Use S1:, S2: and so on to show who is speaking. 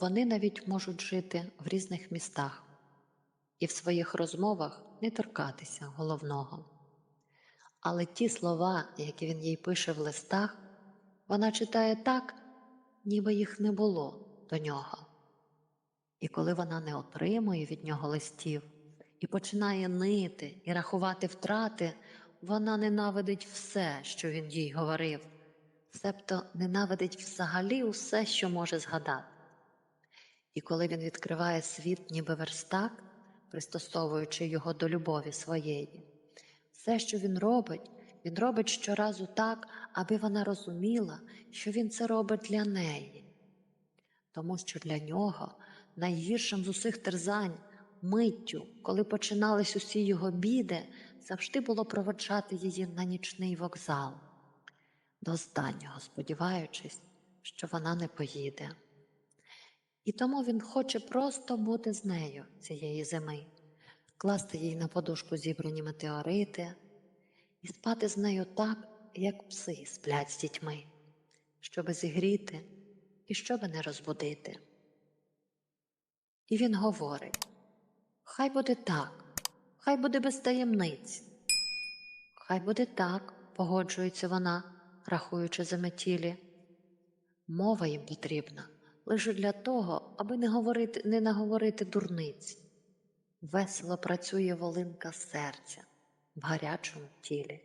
S1: Вони навіть можуть жити в різних містах і в своїх розмовах не торкатися головного. Але ті слова, які він їй пише в листах, вона читає так, ніби їх не було до нього. І коли вона не отримує від нього листів і починає нити і рахувати втрати, вона ненавидить все, що він їй говорив, себто ненавидить взагалі усе, що може згадати. І коли він відкриває світ, ніби верстак, пристосовуючи його до любові своєї, все, що він робить, він робить щоразу так, аби вона розуміла, що він це робить для неї. Тому що для нього найгіршим з усіх терзань, миттю, коли починались усі його біди, завжди було проводжати її на нічний вокзал, до останнього, сподіваючись, що вона не поїде. І тому він хоче просто бути з нею цієї зими, класти їй на подушку зібрані метеорити і спати з нею так, як пси сплять з дітьми, щоби зігріти і щоби не розбудити. І він говорить: Хай буде так, хай буде без таємниць. Хай буде так, погоджується вона, рахуючи за метілі. Мова їм потрібна лише для того, аби не говорити, не наговорити дурниць. Весело працює волинка серця в гарячому тілі.